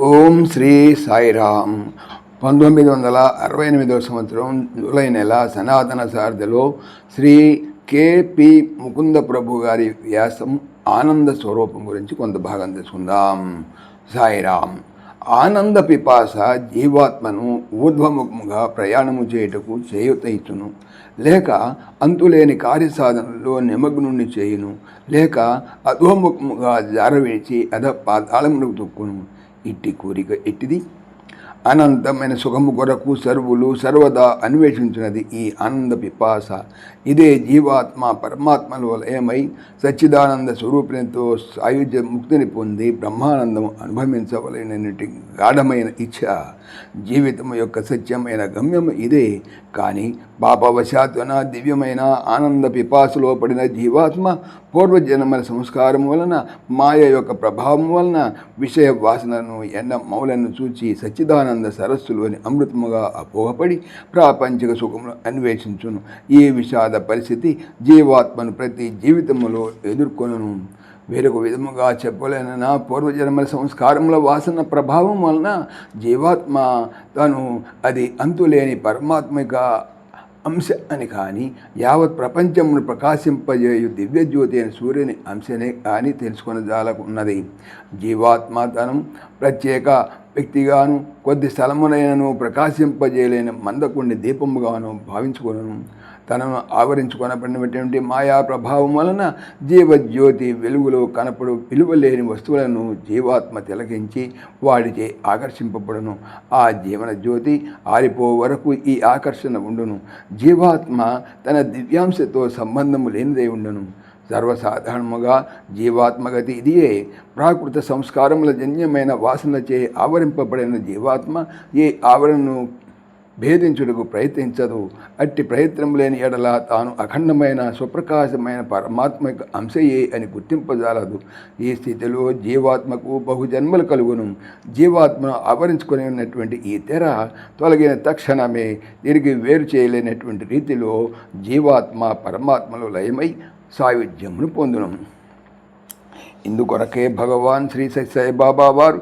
ఓం శ్రీ సాయిరామ్. పంతొమ్మిది వందల అరవై ఎనిమిదవ సంవత్సరం జూలై నెల సనాతన సారథిలో శ్రీ కేపి ముకుంద ప్రభు గారి వ్యాసం ఆనంద స్వరూపం గురించి కొంత భాగం తెలుసుకుందాం. సాయిరామ్ ఆనంద పిపాస జీవాత్మను ఊర్ధ్వముఖముగా ప్రయాణము చేయుటకు చేయుత ఇచ్చును లేక అంతులేని కార్యసాధనలో నిమగ్నుణ్ణి చేయును. లేక అధోముఖముగా జారవిడిచి అధ పాతాళమునకు తొక్కును. ఇట్టి కోరిక ఎట్టిది? అనంతమైన సుఖము కొరకు సర్వులు సర్వదా అన్వేషించినది ఈ ఆనంద పిపాస. ఇదే జీవాత్మ పరమాత్మలో లయమై సచ్చిదానంద స్వరూపిణితో సాయుధ్య ముక్తిని పొంది బ్రహ్మానందము అనుభవించవలనటి గాఢమైన ఇచ్ఛ. జీవితం యొక్క సత్యమైన గమ్యం ఇదే. కానీ పాపవశాత్తున దివ్యమైన ఆనంద పిపాసులో పడిన జీవాత్మ పూర్వజన్మల సంస్కారం వలన మాయ యొక్క ప్రభావం వలన విషయ వాసనను ఎండ మౌలను చూచి సచ్చిదానంద సరస్సులోని అమృతముగా అపోహపడి ప్రాపంచిక సుఖమును అన్వేషించును. ఈ విషాద పరిస్థితి జీవాత్మను ప్రతి జీవితములో ఎదుర్కొనను. వేరొక విధముగా చెప్పలేనన్న పూర్వజన్మల సంస్కారముల వాసన ప్రభావం వలన జీవాత్మ తను అది అంతులేని పరమాత్మిక అంశ అని కానీ యావత్ ప్రపంచమును ప్రకాశింపజేయు దివ్యజ్యోతి అయిన సూర్యుని అంశనే కానీ తెలుసుకొనజాలకున్నది. జీవాత్మ తనం ప్రత్యేక వ్యక్తిగాను కొద్ది స్థలమునైనను ప్రకాశింపజేయలేని మందకుండి దీపముగాను భావించుకొనను. తనను ఆవరించుకొనబడినటువంటి మాయా ప్రభావం వలన జీవజ్యోతి వెలుగులో కనపడు విలువలేని వస్తువులను జీవాత్మ తిలకించి వాడిచే ఆకర్షింపబడును. ఆ జీవన జ్యోతి ఆరిపో వరకు ఈ ఆకర్షణ ఉండును. జీవాత్మ తన దివ్యాంశతో సంబంధము లేనిదే ఉండును. సర్వసాధారణముగా జీవాత్మగతి ఇదియే. ప్రాకృత సంస్కారముల జన్యమైన వాసనచే ఆవరింపబడిన జీవాత్మ ఏ ఆవరణను భేదించుటకు ప్రయత్నించదు. అట్టి ప్రయత్నం లేని ఎడల తాను అఖండమైన సుప్రకాశమైన పరమాత్మక అంశయే అని గుర్తింపజాలదు. ఈ స్థితిలో జీవాత్మకు బహుజన్మలు కలుగును. జీవాత్మను ఆవరించుకొని ఉన్నటువంటి ఈ తెర తొలగిన తక్షణమే తిరిగి వేరు చేయలేనటువంటి రీతిలో జీవాత్మ పరమాత్మలో లయమై సాయుధ్యమును పొందును. ఇందుకొరకే భగవాన్ శ్రీ సత్యసాయి బాబా వారు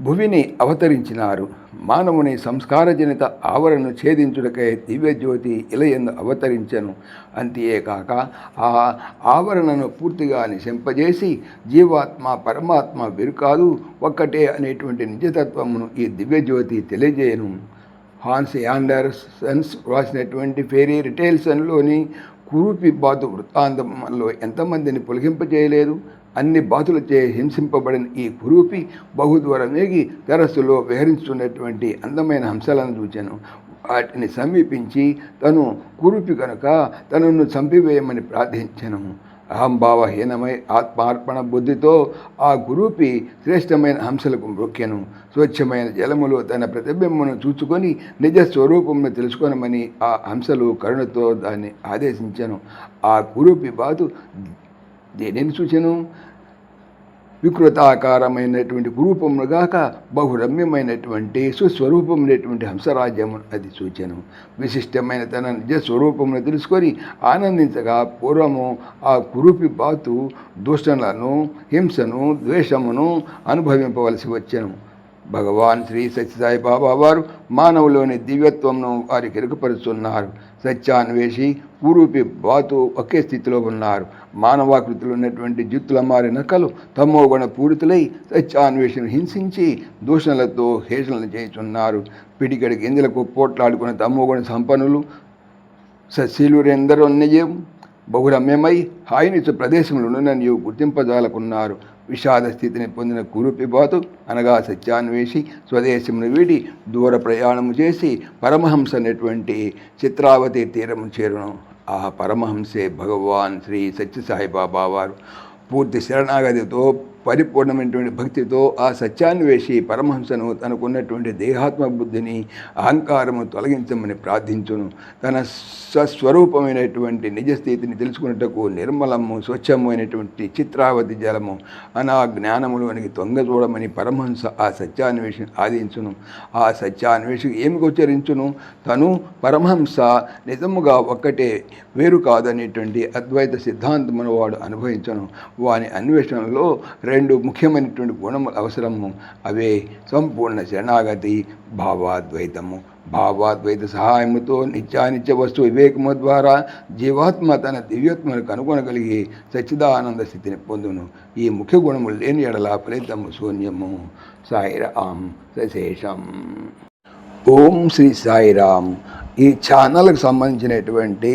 భువిని అవతరించినారు. మానవుని సంస్కారజనిత ఆవరణను ఛేదించుటకై దివ్యజ్యోతి ఇలయందు అవతరించను. అంతేకాక ఆ ఆవరణను పూర్తిగా నిశింపజేసి జీవాత్మ పరమాత్మ వెరుకాదు ఒక్కటే అనేటువంటి నిజతత్వమును ఈ దివ్యజ్యోతి తెలియజేయను. హాన్స్ యాండర్సన్స్ రాసినటువంటి ఫెరీ రిటైల్సన్లోని కురూపి బాతు వృత్తాంతంలో ఎంతమందిని పొలగింపజేయలేదు అన్ని బాతులచే హింసింపబడిన ఈ కురూపి బహుదూరమేగి తెరస్సులో విహరించున్నటువంటి అందమైన హంసలను చూచాను. వాటిని సమీపించి తను కురూపి కనుక తనను చంపివేయమని ప్రార్థించను. అహంభావహీనమై ఆత్మార్పణ బుద్ధితో ఆ గురూపి శ్రేష్టమైన హంసలకు మ్రొక్కెను స్వచ్ఛమైన జలములో తన ప్రతిబింబను చూచుకొని నిజ స్వరూపమును తెలుసుకొనమని ఆ హంసలు కరుణతో దాన్ని ఆదేశించను. ఆ గురూపి బాతు దేనిని సూచను? వికృతాకారమైనటువంటి రూపమును గాక బహురమ్యమైనటువంటి సుస్వరూపమైనటువంటి హంసరాజ్యము అది సూచనం. విశిష్టమైన తన నిజ స్వరూపమును తెలుసుకొని ఆనందించగా పూర్వము ఆ కురూపి బాతు దూషణలను హింసను ద్వేషమును అనుభవింపవలసి వచ్చాను. భగవాన్ శ్రీ సత్యసాయి బాబా వారు మానవులోని దివ్యత్వంను వారికి ఎరుకపరుస్తున్నారు సత్యాన్వేషి కురూపి బాతు ఒకే స్థితిలో ఉన్నారు. మానవాకృతిలో ఉన్నటువంటి జిత్తుల మారి నకలు తమోగుణ పూరితులై సత్యాన్వేషిని హింసించి దూషణలతో హేషణలు చేస్తున్నారు పిడికడి గింజలకు పోట్లాడుకున్న తమోగుణ సంపన్నులు సశీలురెందరూ అన్నయ్యం బహురమ్యమై హాయినిచు ప్రదేశంలో నీవు గుర్తింపజాలకున్నారు. విషాద స్థితిని పొందిన కురుపిబాతు అనగా సత్యాన్వేషి స్వదేశమును వీడి దూర ప్రయాణము చేసి పరమహంస అనేటువంటి చిత్రావతి తీరము చేరును. ఆ పరమహంసే భగవాన్ శ్రీ సత్యసాయిబాబా వారు పూర్తి శరణాగతితో పరిపూర్ణమైనటువంటి భక్తితో ఆ సత్యాన్వేషి పరమహంసను తనకున్నటువంటి దేహాత్మ బుద్ధిని అహంకారము తొలగించమని ప్రార్థించును. తన స్వస్వరూపమైనటువంటి నిజస్థితిని తెలుసుకున్నటకు నిర్మలము స్వచ్ఛమైనటువంటి చిత్రావతి జలము అనా జ్ఞానములోనికి తొంగ చూడమని పరమహంస ఆ సత్యాన్వేషణ ఆదించును ఆ సత్యాన్వేషి ఏమి గోచరించును? తను పరమహంస నిజముగా ఒక్కటే వేరు కాదనేటువంటి అద్వైత సిద్ధాంతమును వాడు అనుభవించను. వాని అన్వేషణలో రెండు ముఖ్యమైనటువంటి గుణములు అవసరము అవే సంపూర్ణ శరణాగతి భావాద్వైతము. భావాద్వైత సహాయముతో నిత్యానిత్య వస్తు వివేకము ద్వారా జీవాత్మ తన దివ్యత్మను కనుగొనగలిగి సచ్చిదానంద స్థితిని పొందును. ఈ ముఖ్య గుణములు లేని ఎడల ఫలితము శూన్యము. సాయిరాం సశేషం. ఓం శ్రీ సాయిరామ్. ఈ ఛానల్కి సంబంధించినటువంటి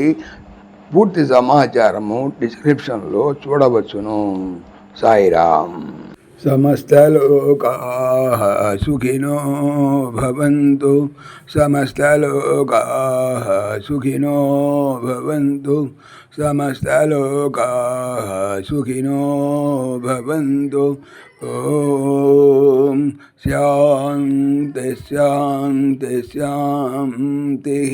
పూర్తి సమాచారము డిస్క్రిప్షన్లో చూడవచ్చును. साईराम। समस्तलोकाः सुखिनो भवन्तु। समस्तलोकाः सुखिनो भवन्तु। समस्तलोकाः सुखिनो भवन्तु। ॐ शान्ति शान्ति शान्तिः।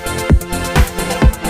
Thank you.